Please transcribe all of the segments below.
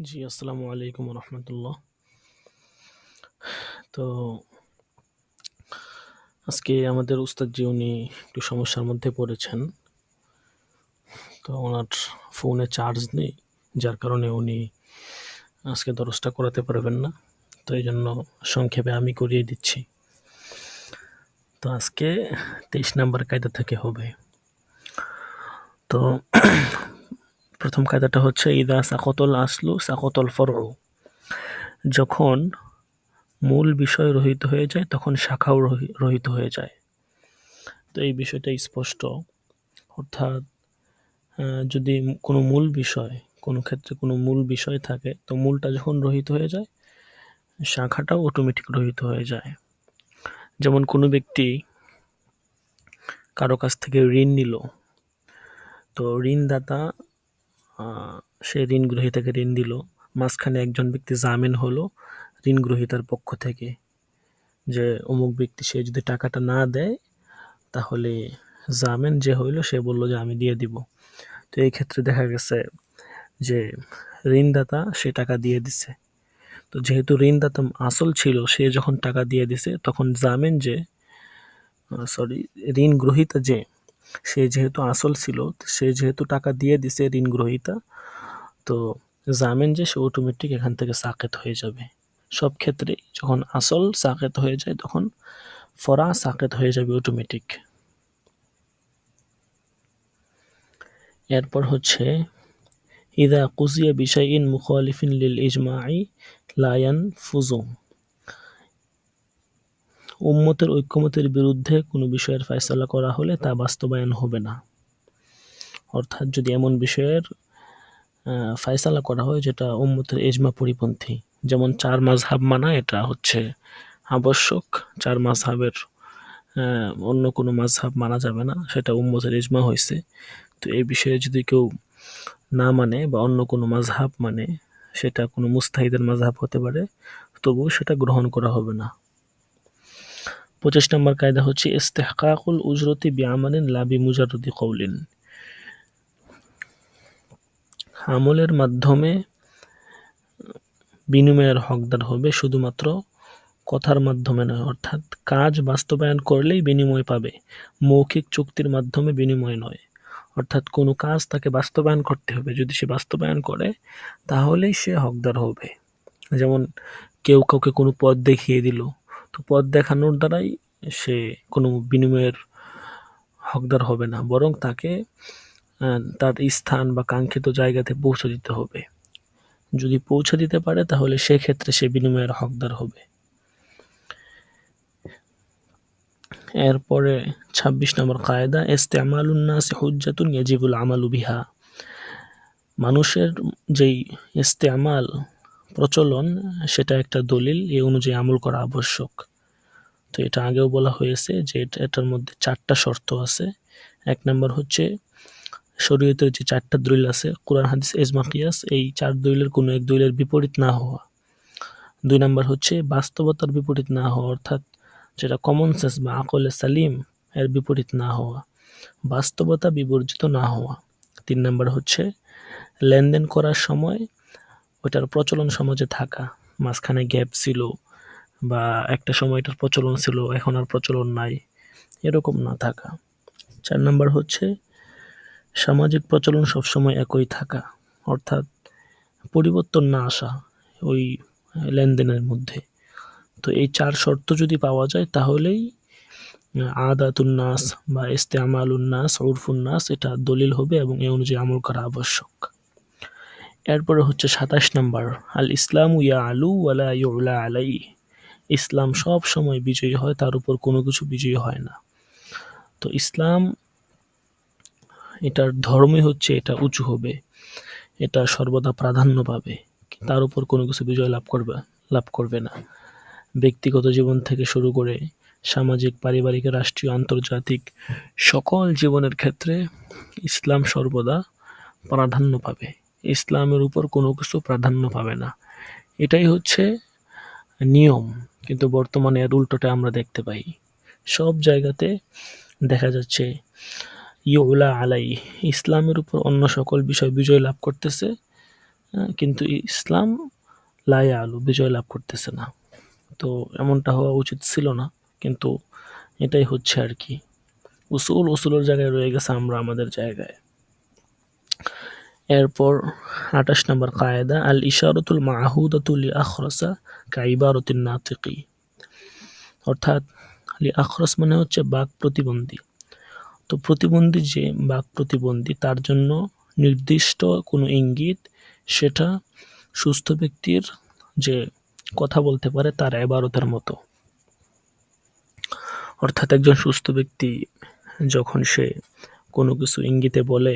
জি, আসসালামু আলাইকুম রহমতুল্লাহ। তো আজকে আমাদের উস্তাদজি উনি একটু সমস্যার মধ্যে পড়েছেন। তো ওনার ফোনে চার্জ নেই। যার কারণে উনি আজকে দরসটা করাতে পারবেন না। তো এই জন্য সংক্ষেপে আমি করিয়ে দিচ্ছি। তো আজকে ২৩ নাম্বার কায়দা থেকে হবে। তো প্রথম কায়দাটা হচ্ছে, ইদা সাকতল আসলু সাকতল ফরউ। যখন মূল বিষয় রহিত হয়ে যায়, তখন শাখাও রহিত হয়ে যায়। তো এই বিষয়টা স্পষ্ট। অর্থাৎ যদি কোনো মূল বিষয়, কোনো ক্ষেত্রে কোনো মূল বিষয় থাকে, তো মূলটা যখন রহিত হয়ে যায়, শাখাটাও অটোমেটিক রহিত হয়ে যায়। যেমন কোনো ব্যক্তি কারও কাছ থেকে ঋণ নিল, তো ঋণদাতা সে ঋণ গ্রহীতাকে ঋণ দিল। মাঝখানে একজন ব্যক্তি জামিন হলো ঋণ গ্রহীতার পক্ষ থেকে, যে অমুক ব্যক্তি সে যদি টাকাটা না দেয়, তাহলে জামিন যে হইল সে বলল যে আমি দিয়ে দিব। তো এই ক্ষেত্রে দেখা গেছে যে ঋণদাতা সে টাকা দিয়ে দিছে। তো যেহেতু ঋণদাতা আসল ছিল, সে যখন টাকা দিয়ে দিছে, তখন জামিন যে সরি ঋণ গ্রহীতা যে সে যেহেতু আসল ছিল, সে যেহেতু টাকা দিয়ে দিছে ঋণ গ্রহীতা তো জামিন যে সে অটোমেটিক এখান থেকে সাকেত হয়ে যাবে। সব ক্ষেত্রে যখন আসল সাকেত হয়ে যায়, তখন ফরা সাকেত হয়ে যাবে অটোমেটিক এরপর হচ্ছে, ইদা কুজিয়া বিষয়ইন মুখালিফিন লিল ইজমাই লায়ান ফুজু উম্মতের ঐক্যমতের বিরুদ্ধে কোনো বিষয়ের ফয়সলা করা হলে তা বাস্তবায়ন হবে না। অর্থাৎ যদি এমন বিষয়ের ফয়সালা করা হয় যেটা উম্মতের এজমা পরিপন্থী, যেমন চার মাঝহাব মানা, এটা হচ্ছে আবশ্যক। চার মাঝহাবের অন্য কোনো মাঝহাব মানা যাবে না, সেটা উম্মতের ইজমা হয়েছে তো এই বিষয়ে যদি কেউ না মানে বা অন্য কোনো মাঝহাব মানে সেটা কোনো মুস্তাহিদের মাঝহাব হতে পারে, তবুও সেটা গ্রহণ করা হবে না। পঁচিশ নম্বর কায়দা হচ্ছে, ইস্তেহকাকুল উজরতি বিয়ামানিন লাবি মুজারুদি কৌলিন আমলের মাধ্যমে বিনিময়ের হকদার হবে শুধুমাত্র কথার মাধ্যমে নয়, অর্থাৎ কাজ বাস্তবায়ন করলেই বিনিময় পাবে, মৌখিক চুক্তির মাধ্যমে বিনিময় নয়। অর্থাৎ কোনো কাজ তাকে বাস্তবায়ন করতে হবে, যদি সে বাস্তবায়ন করে, তাহলেই সে হকদার হবে। যেমন কেউ কাউকে কোনো পথ দেখিয়ে দিল তো পথ দেখানোর দ্বারাই সে কোনো বিনিময়ের হকদার হবে না, বরং তাকে তার স্থান বা কাঙ্ক্ষিত জায়গাতে পৌঁছে দিতে হবে। যদি পৌঁছে দিতে পারে, তাহলে সেক্ষেত্রে সে বিনিময়ের হকদার হবে। এরপরে ছাব্বিশ নম্বর কায়দা ইস্তেমালুন্নাস হুজ্জাতুন ইয়াজিবুল আমালু বিহা। মানুষের যেই ইস্তেমাল প্রচলন, সেটা একটা দলিল, এ অনুযায়ী আমল করা আবশ্যক। তো এটা আগেও বলা হয়েছে যে এটার মধ্যে চারটা শর্ত আছে। এক নম্বর হচ্ছে, শরীয়তের যে চারটা দলিল আছে, কোরআন, হাদিস এজমা কিয়াস, এই চার দলিলের কোনো এক দলিলের বিপরীত না হওয়া। দুই নম্বর হচ্ছে, বাস্তবতার বিপরীত না হওয়া, অর্থাৎ যেটা কমন সেন্স বা আকলে সালিম, এর বিপরীত না হওয়া, বাস্তবতা বিবর্জিত না হওয়া। তিন নম্বর হচ্ছে, লেনদেন করার সময় ওইটার প্রচলন সমাজে থাকা। মাঝখানে গ্যাপ ছিল বা একটা সময় এটার প্রচলন ছিল, এখন আর প্রচলন নাই। এরকম না থাকা। চার নম্বর হচ্ছে, সামাজিক প্রচলন সবসময় একই থাকা। অর্থাৎ পরিবর্তন না আসা ওই লেনদেনের মধ্যে। তো এই চার শর্ত যদি পাওয়া যায়, তাহলেই আদাতুন্নাস বা ইস্তেমালুন্নাস উরফুন্নাস এটা দলিল হবে এবং এ অনুযায়ী আমল করা আবশ্যক। এরপরে হচ্ছে সাতাশ নম্বর, আল ইসলাম ইয়া আলু ওয়ালা ইউলা আলাই ইসলাম সব সময় বিজয়ী হয়, তার উপর কোনো কিছু বিজয়ী হয় না। তো ইসলাম এটার ধর্মই হচ্ছে এটা উঁচু হবে, এটা সর্বদা প্রাধান্য পাবে, তার উপর কোনো কিছু বিজয় লাভ করবে লাভ করবে না। ব্যক্তিগত জীবন থেকে শুরু করে সামাজিক, পারিবারিক, রাষ্ট্রীয়, আন্তর্জাতিক সকল জীবনের ক্ষেত্রে ইসলাম সর্বদা প্রাধান্য পাবে। ইসলামের উপর কোনো কিছু প্রাধান্য পাবে না। এটাই হচ্ছে নিয়ম। কিন্তু বর্তমানে এর উল্টোটা আমরা দেখতে পাই। সব জায়গাতে দেখা যাচ্ছে ইউলা আলাই ইসলামের উপর অন্য সকল বিষয় বিজয় লাভ করতেছে হ্যাঁ, কিন্তু ইসলাম লায়া আলু বিজয় লাভ করতেছে না। তো এমনটা হওয়া উচিত ছিল না কিন্তু এটাই হচ্ছে আর কি। উসুল উসুলের জায়গায় রয়ে গেছে আমরা আমাদের জায়গায়। এরপর আঠাশ নম্বর কায়দা আল ইশারতুল মাহুদাতুল আখরসা কাইবারতিন নাতিকি। অর্থাৎ লি আখরস মানে হচ্ছে বাক প্রতিবন্ধী। তো প্রতিবন্ধী যে বাক প্রতিবন্ধী, তার জন্য নির্দিষ্ট কোনো ইঙ্গিত সেটা সুস্থ ব্যক্তির যে কথা বলতে পারে তার এবারতের মতো। অর্থাৎ একজন সুস্থ ব্যক্তি যখন সে কোনো কিছু ইঙ্গিতে বলে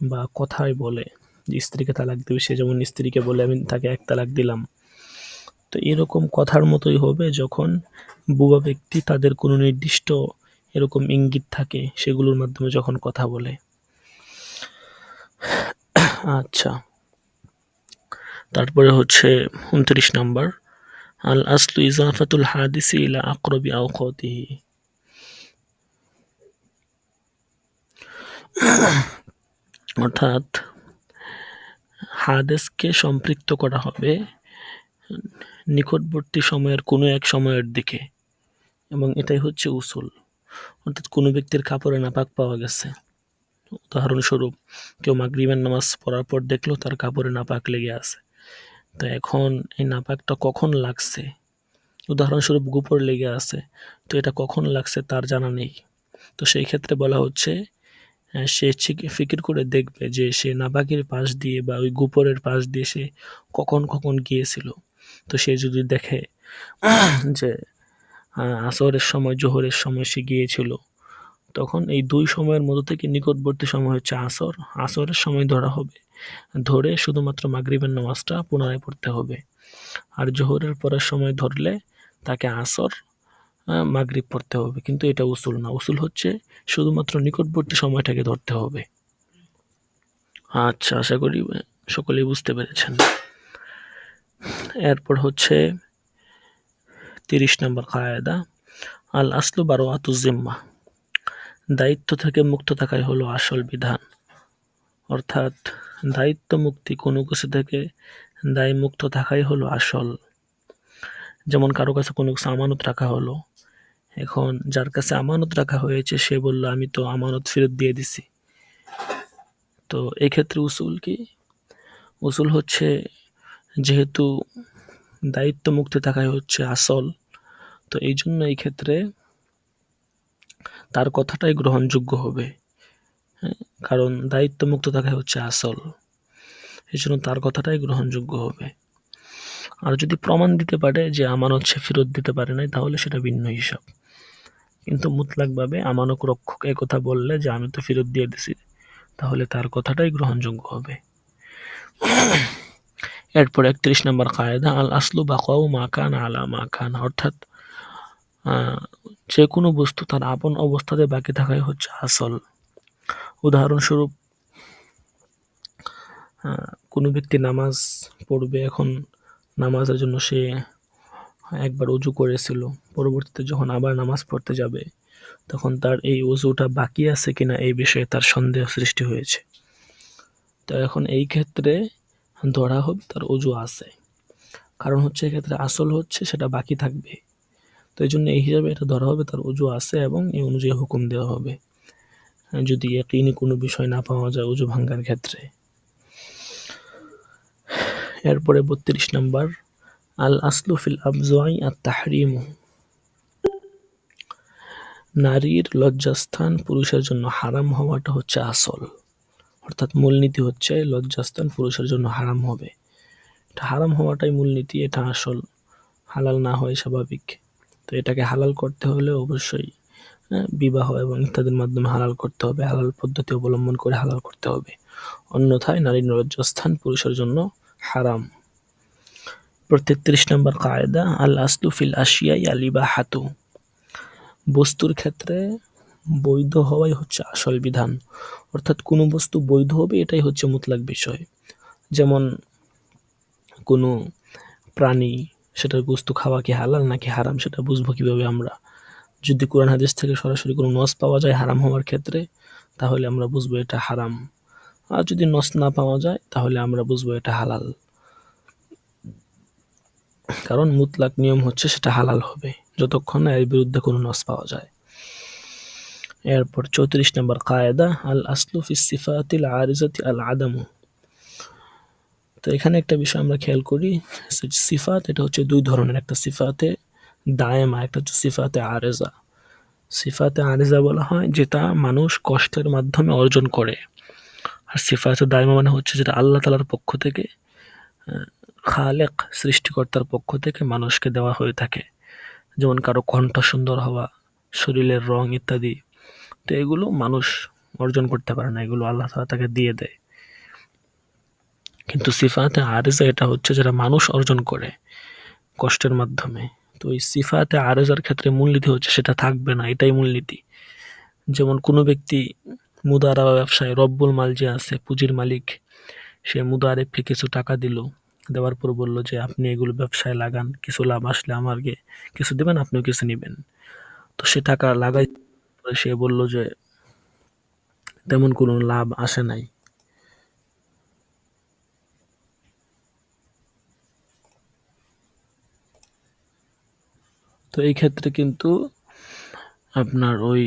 বা কথায় বলে স্ত্রীকে তালাক দেবে, সে যেমন স্ত্রীকে বলে, আমি তাকে এক তালাক দিলাম। তো এরকম কথার মতোই হবে যখন বুবা ব্যক্তি তাদের কোনো নির্দিষ্ট এরকম ইঙ্গিত থাকে সেগুলোর মাধ্যমে যখন কথা বলে। আচ্ছা। তারপরে হচ্ছে উনত্রিশ নাম্বার। আল আসলু ইজাফাতুল হাদিসি ইলা আকরবি আওকতিহি। অর্থাৎ হাদেসকে সম্পৃক্ত করা হবে নিকটবর্তী সময়ের কোনো এক সময়ের দিকে। এবং এটাই হচ্ছে উসুল। অর্থাৎ কোনো ব্যক্তির কাপড়ে নাপাক পাওয়া গেছে। উদাহরণস্বরূপ, কেউ মাগরিবের নামাজ পড়ার পর দেখল তার কাপড়ে নাপাক লেগে আছে। তো এখন এই নাপাকটা কখন লাগছে? উদাহরণস্বরূপ গোপর লেগে আছে। তো এটা কখন লাগছে তার জানা নেই। তো সেই ক্ষেত্রে বলা হচ্ছে সে ফিকির করে দেখবে যে সে নাপাকের পাশ দিয়ে বা ওই গোপরের পাশ দিয়ে সে কখন কখন গিয়েছিল। তো সে যদি দেখে যে আসরের সময়, জোহরের সময় সে গিয়েছিল, তখন এই দুই সময়ের মধ্যে থেকে নিকটবর্তী সময় হচ্ছে আসর। আসরের সময় ধরা হবে, ধরে শুধুমাত্র মাগরিবের নামাজটা পুনরায় পড়তে হবে। আর জোহরের পরের সময় ধরলে তাকে আসর মাগরিব পড়তে হবে। কিন্তু এটা উসুল না। উসুল হচ্ছে শুধুমাত্র নিকটবর্তী সময়টাকে ধরতে হবে। আচ্ছা আশা করি সকলেই বুঝতে পেরেছেন। এরপর হচ্ছে তিরিশ নম্বর কায়দা। আল আসলু বারো আতুজিম্মা দায়িত্ব থেকে মুক্ত থাকাই হলো আসল বিধান। অর্থাৎ দায়িত্ব মুক্তি কোনো কিছু থেকে দায় মুক্ত থাকাই হলো আসল। যেমন কারও কাছে কোনো কিছু আমানত রাখা হলো এখন যার কাছে আমানত রাখা হয়েছে সে বলল আমি তো আমানত ফেরত দিয়ে দিছি। তো এক্ষেত্রে উসুল কি? উসুল হচ্ছে যেহেতু দায়িত্ব মুক্তি থাকাই হচ্ছে আসল তো এই জন্য এই ক্ষেত্রে তার কথাটাই গ্রহণযোগ্য হবে হ্যাঁ, কারণ দায়িত্ব মুক্ত থাকাই হচ্ছে আসল এই জন্য তার কথাটাই গ্রহণযোগ্য হবে। আর যদি প্রমাণ দিতে পারে যে আমানত সে ফেরত দিতে পারে নাই তাহলে সেটা ভিন্ন হিসাব। কিন্তু মুতলাকভাবে আমানক রক্ষক কথা বললে যে আমি তো ফেরত দিয়ে দিছি, তাহলে তার কথাটাই গ্রহণযোগ্য হবে। এরপর একত্রিশ নম্বর কায়দা আল আসলু বাকাউ মাকান আলা মাকান অর্থাৎ যে কোনো বস্তু তার আপন অবস্থাতে বাকি থাকাই হচ্ছে আসল। উদাহরণস্বরূপ কোনো ব্যক্তি নামাজ পড়বে, এখন নামাজের জন্য সে একবার উজু করেছিল। পরবর্তীতে যখন আবার নামাজ পড়তে যাবে, তখন তার এই উজুটা বাকি আছে কিনা এই বিষয়ে তার সন্দেহ সৃষ্টি হয়েছে। তো এখন এই ক্ষেত্রে ধরা হবে তার অজু আছে। কারণ হচ্ছে এক্ষেত্রে আসল হচ্ছে সেটা বাকি থাকবে। তো এই জন্য এই হিসাবে এটা ধরা হবে তার অজু আছে এবং এই অনুযায়ী হুকুম দেওয়া হবে। যদি একই কোনো বিষয় না পাওয়া যায় অজু ভাঙ্গার ক্ষেত্রে। এরপরে বত্রিশ নম্বর আল আসলু ফিল আবজোয়াই আর তাহরিম নারীর লজ্জাস্থান পুরুষের জন্য হারাম হওয়াটা হচ্ছে আসল। অর্থাৎ মূলনীতি হচ্ছে লজ্জাস্থান পুরুষের জন্য হারাম হবে। এটা হারাম হওয়াটাই মূলনীতি এটা আসল। হালাল না হয় স্বাভাবিক। তো এটাকে হালাল করতে হলে অবশ্যই হ্যাঁ, বিবাহ এবং ইত্যাদির মাধ্যমে হালাল করতে হবে হালাল পদ্ধতি অবলম্বন করে হালাল করতে হবে। অন্যথায় নারীর লজ্জাস্থান পুরুষের জন্য হারাম। তেত্রিশ নম্বর কায়দা আল আসলু ফিল আশিয়াই আলিবা হাতু বস্তুর ক্ষেত্রে বৈধ হওয়াই হচ্ছে আসল বিধান। অর্থাৎ কোনো বস্তু বৈধ হবে, এটাই হচ্ছে মুতলাক বিষয়। যেমন কোনো প্রাণী, সেটার বস্তু খাওয়া কি হালাল নাকি হারাম, সেটা বুঝব কীভাবে আমরা? যদি কোরআন হাদিস থেকে সরাসরি কোনো নস পাওয়া যায় হারাম হওয়ার ক্ষেত্রে, তাহলে আমরা বুঝব এটা হারাম। আর যদি নস না পাওয়া যায়, তাহলে আমরা বুঝব এটা হালাল। কারণ মুতলাক নিয়ম হচ্ছে সেটা হালাল হবে, যতক্ষণ না এর বিরুদ্ধে কোনো নস পাওয়া যায়। এরপর চৌত্রিশ নম্বর কায়দা, আল আসলু ফি সিফাতিল আরিজাতি আল আদামু। তো এখানে একটা বিষয় আমরা খেয়াল করি, সিফাত এটা হচ্ছে দুই ধরনের, একটা সিফাতে দায়েমা, একটা হচ্ছে সিফাতে আরেজা। সিফাতে আরেজা বলা হয় যেটা মানুষ কষ্টের মাধ্যমে অর্জন করে। আর সিফাতে দায়মা মানে হচ্ছে যেটা আল্লাহ তালার পক্ষ থেকে খালেক সৃষ্টিকর্তার পক্ষ থেকে মানুষকে দেওয়া হয়ে থাকে। যেমন কারও কণ্ঠ সুন্দর হওয়া, শরীরের রং ইত্যাদি। তো এগুলো মানুষ অর্জন করতে পারে না, এগুলো আল্লাহ তালা তাকে দিয়ে দেয়। কিন্তু সিফাতে আরেজা এটা হচ্ছে যেটা মানুষ অর্জন করে কষ্টের মাধ্যমে। তো এই সিফাতে আরেজার ক্ষেত্রে মূলনীতি হচ্ছে সেটা থাকবে না, এটাই মূলনীতি যেমন কোনো ব্যক্তি মুদারা ব্যবসায় রব্বুল মাল যে আছে, পুঁজির মালিক। সে মুদারেফকে কিছু টাকা দিল দেওয়ার পর বলল যে, আপনি এগুলো ব্যবসায় লাগান, কিছু লাভ আসলে আমাকে কিছু দেবেন, আপনিও কিছু নেবেন। তো সে টাকা লাগাই সে বলল যে, তেমন কোনো লাভ আসে নাই। তো এই ক্ষেত্রে কিন্তু আপনার ওই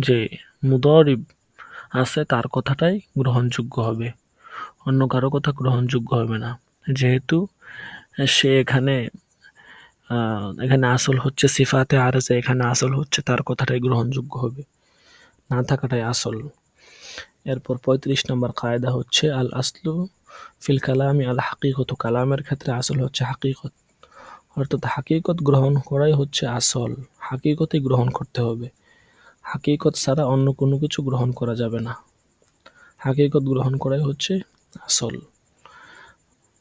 যে মুদরিব আছে, তার কথাটাই গ্রহণযোগ্য হবে। অন্য কারও কথা গ্রহণযোগ্য হবে না। যেহেতু সে এখানে এখানে আসল হচ্ছে সিফাতে আর যে এখানে আসল হচ্ছে তার কথাটাই গ্রহণযোগ্য হবে। না থাকাটাই আসল। এরপর পঁয়ত্রিশ নম্বর কায়দা হচ্ছে, আল আসলু ফিল কালামি, আল হাকিকত কালামের ক্ষেত্রে আসল হচ্ছে হাকিকত। অর্থাৎ হাকিকত গ্রহণ করাই হচ্ছে আসল। হাকিকতই গ্রহণ করতে হবে। হাকিকত ছাড়া অন্য কোনো কিছু গ্রহণ করা যাবে না। হাকিকত গ্রহণ করাই হচ্ছে আসল।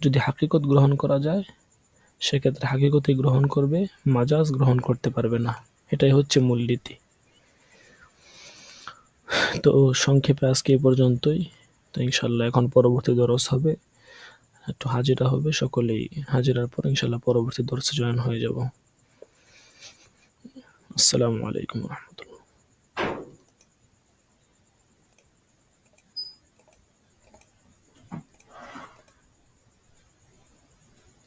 যদি হাকিকত গ্রহণ করা যায়, সেক্ষেত্রে হাকিকতই গ্রহণ করবে, মাজাজ গ্রহণ করতে পারবে না। এটাই হচ্ছে মূলনীতি তো সংক্ষেপে আজকে এ পর্যন্তই। তো ইনশাল্লাহ এখন পরবর্তী দরস হবে। একটু হাজিরা হবে, সকলেই হাজিরার পর ইনশাল্লাহ পরবর্তী দরসে জয়েন হয়ে যাব। আসসালামু আলাইকুম রহমতুল্লাহ।